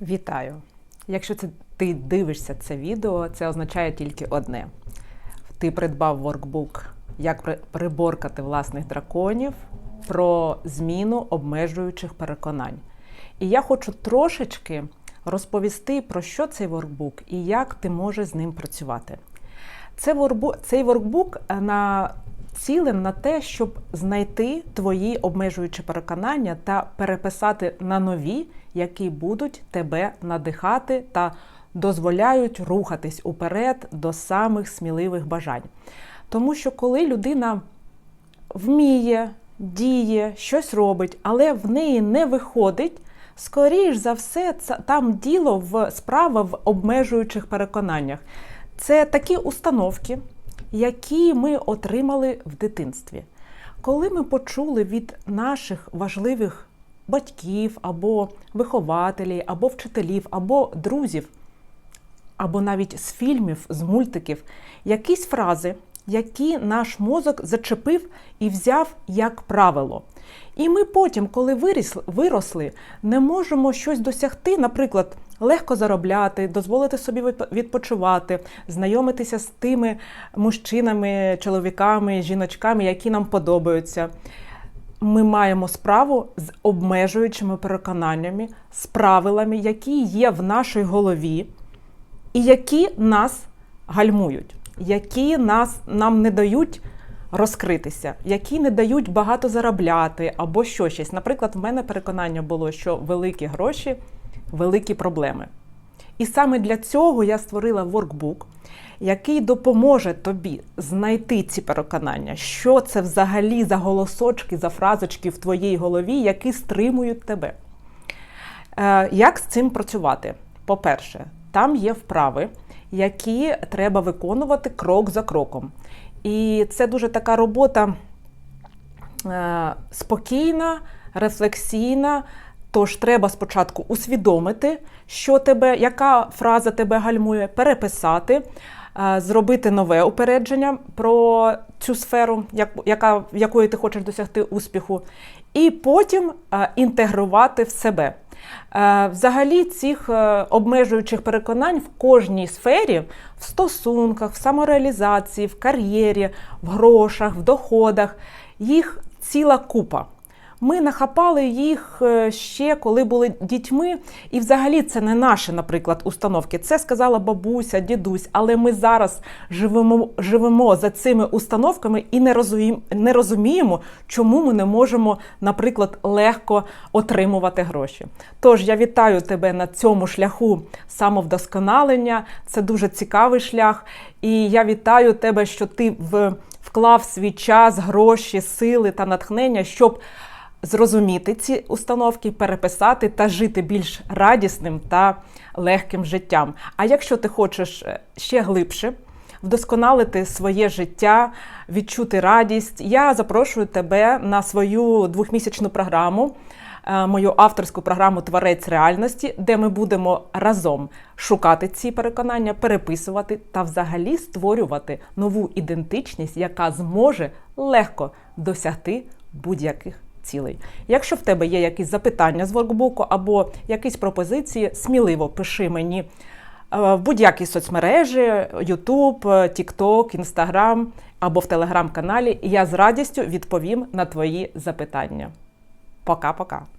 Вітаю! Якщо це ти дивишся це відео, це означає тільки одне: ти придбав воркбук, як приборкати власних драконів про зміну обмежуючих переконань. І я хочу трошечки розповісти про що цей воркбук і як ти можеш з ним працювати. Цей воркбук е, націлен на те, щоб знайти твої обмежуючі переконання та переписати на нові, які будуть тебе надихати та дозволяють рухатись уперед до самих сміливих бажань. Тому що коли людина вміє, діє, щось робить, але в неї не виходить. Скоріш за все, це там діло в справа в обмежуючих переконаннях. Це такі установки, які ми отримали в дитинстві. Коли ми почули від наших важливих батьків або вихователів, або вчителів, або друзів, або навіть з фільмів, з мультиків, якісь фрази, які наш мозок зачепив і взяв як правило. І ми потім, коли виросли, не можемо щось досягти, наприклад, легко заробляти, дозволити собі відпочивати, знайомитися з тими мужчинами, чоловіками, жіночками, які нам подобаються. Ми маємо справу з обмежуючими переконаннями, з правилами, які є в нашій голові, і які нас гальмують, які нас, нам не дають розкритися, які не дають багато заробляти або що щось. Наприклад, в мене переконання було, що великі гроші великі проблеми. І саме для цього я створила воркбук, який допоможе тобі знайти ці переконання, що це взагалі за голосочки, за фразочки в твоїй голові, які стримують тебе. Е, Як з цим працювати? По-перше, там є вправи, які треба виконувати крок за кроком. І це дуже така робота е, спокійна, рефлексійна. Тож треба спочатку усвідомити, що тебе, яка фраза тебе гальмує, переписати, е, зробити нове упередження про цю сферу, яка, якої ти хочеш досягти успіху, і потім е, інтегрувати в себе. Е, Взагалі, цих обмежуючих переконань в кожній сфері, в стосунках, в самореалізації, в кар'єрі, в грошах, в доходах, їх ціла купа. Ми нахапали їх е, ще коли були дітьми, і взагалі це не наші, наприклад, установки. Це сказала бабуся, дідусь, але ми зараз живемо, живемо за цими установками і не розуміємо, не розуміємо, чому ми не можемо, наприклад, легко отримувати гроші. Тож я вітаю тебе на цьому шляху самовдосконалення. Це дуже цікавий шлях. І я вітаю тебе, що ти в, вклав свій час, гроші, сили та натхнення, щоб зрозуміти ці установки, переписати та жити більш радісним та легким життям. А якщо ти хочеш е, ще глибше вдосконалити своє життя, відчути радість, я запрошую тебе на свою двохмісячну програму. е, Мою авторську програму Творець реальності, де ми будемо разом шукати ці переконання, переписувати та взагалі створювати нову ідентичність, яка зможе легко досягти будь-яких цілей. Якщо в тебе є якісь запитання з воркбуку або якісь пропозиції, сміливо пиши мені е, в будь-якій соцмережі, YouTube, TikTok, Instagram або в телеграм-каналі, і я з радістю відповім на твої запитання. Пока-пока.